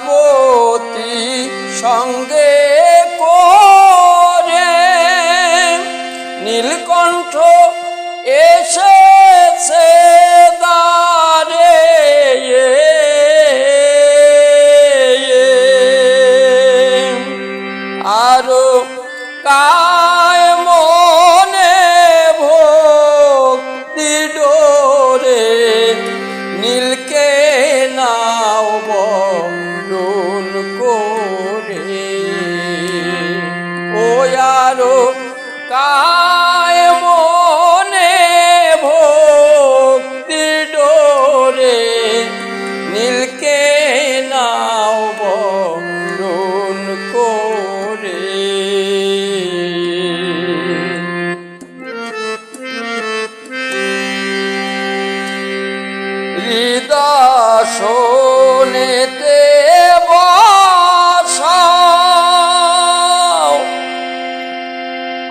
লীলাবতী সঙ্গে করে নীলকণ্ঠ এসেছে। God.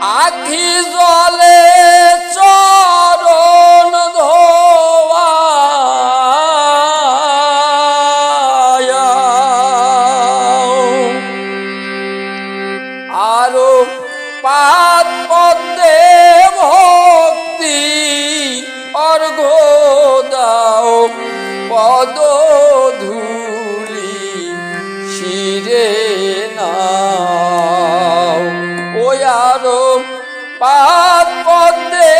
আখি জলে চরণ ধোয়া। আরও পাত পদ্মে ভক্তি অর্ঘ দাও। পদ পাত পদ্মে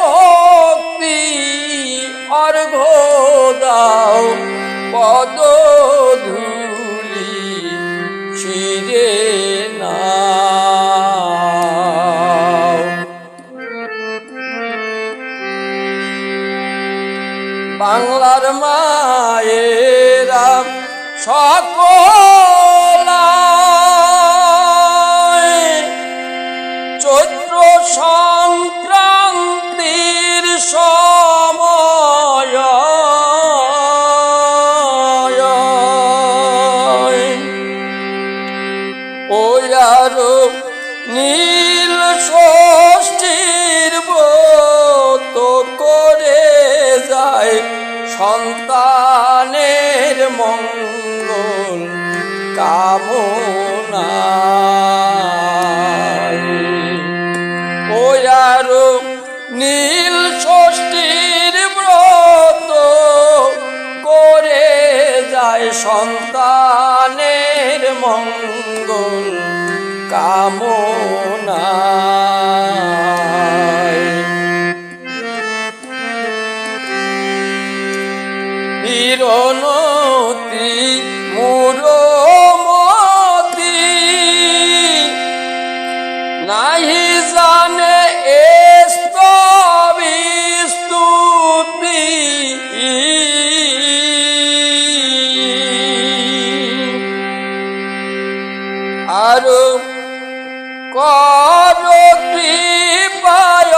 ভক্তি অর্ঘ দাও পদ ধুলি শিরে নাও বাংলার মায়েরা সকল আরও নীল ষষ্ঠীর ব্রত করে যায় সন্তানের মঙ্গল কামনা। আরও নীল ষষ্ঠীর ব্রত করে যায় সন্তানের কামনায়। বীরনতি মুরমতি নাহি জানে স্তুতি আরও কর কৃপায়